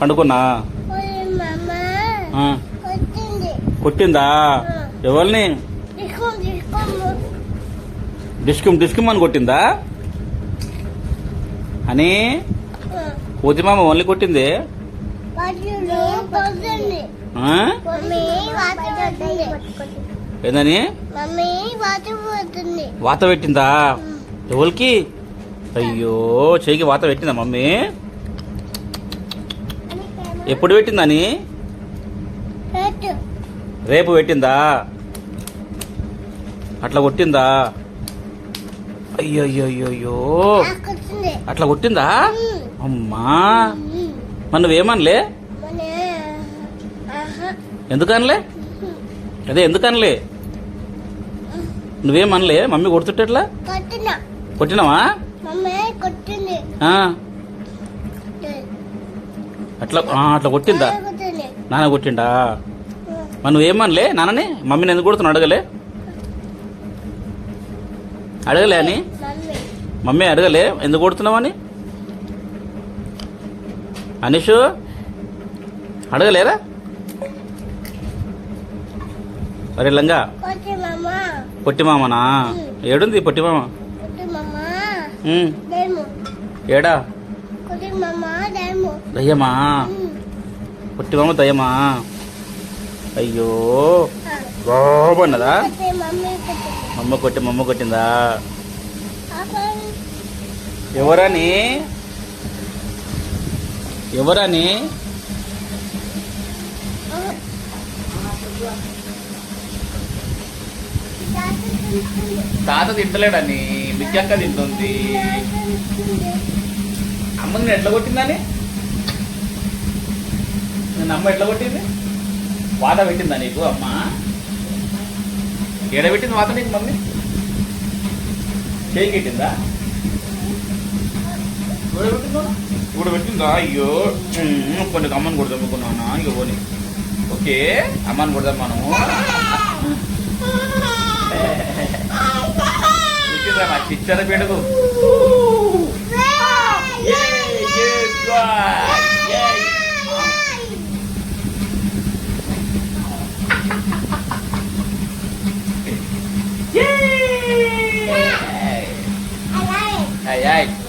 పండుకున్నా? కొట్టింది. ఎవరిని. డిస్కుమ్ డిస్కుమ్ అని కొట్టిందా? అని ఆ, పూతిమామ ఓన్లీ కొట్టింది. ఏందని. వాత పెట్టిందా? ఎవరికి? అయ్యో చెయ్యికి వాత పెట్టిందా మమ్మీ? ఎప్పుడు పెట్టిందని పెట్టు. రేపు పెట్టిందా? అట్లా కొట్టిందా? అయ్యో అయ్యో. అట్లా కొట్టిందా? అమ్మా. మరి నువ్వేమనలే. ఎందుకనలే? అదే ఎందుకనలే? నువ్వేమనలే? మమ్మీ కొడుతుంటే ఎట్లా? కొట్టిన. కొట్టినావా? అట్లా అట్లా కొట్టిందా? నాన్న కొట్టిండా? మరి నువ్వేమనలే నాన్నని? మమ్మీని ఎందుకు కొడుతున్నావు? అడగలే? అడగలే అని? మమ్మీ. అడగలే? ఎందుకు కొడుతున్నావని అనిషు? అడగలేరా? మరి లంగా. పొట్టిమామనా ఏడుంది ఉమ్, డేము ఏడా? కొట్టి మమ్మ డేము దయ్యమా? దయ్యమా? అయ్యో. బాబన్నదా మమ్మీ కొట్టి మమ్మ కొట్టి మమ్మ కొట్టిందా? ఎవరని? ఎవరని? తాత తింటలేడని మిక్కక్క తింటుంది. అమ్మ నేను ఎట్లా కొట్టిందని నేను అమ్మ ఎట్లా కొట్టింది? వాత పెట్టిందా నీకు అమ్మ? ఏడ పెట్టింది వాత నీకు మమ్మీ? చేయి పెట్టిందా? ఊడబెట్టిందా ఊడబెట్టిందా అయ్యో. కొన్ని అమ్మని కొడదాం అనుకున్నానా? ఇక పోనీ. ఓకే అమ్మని కొడదాం మనము teacher pede do. Yay! Yay! Yay! Yay! Yay! Yay! Yay! Yay!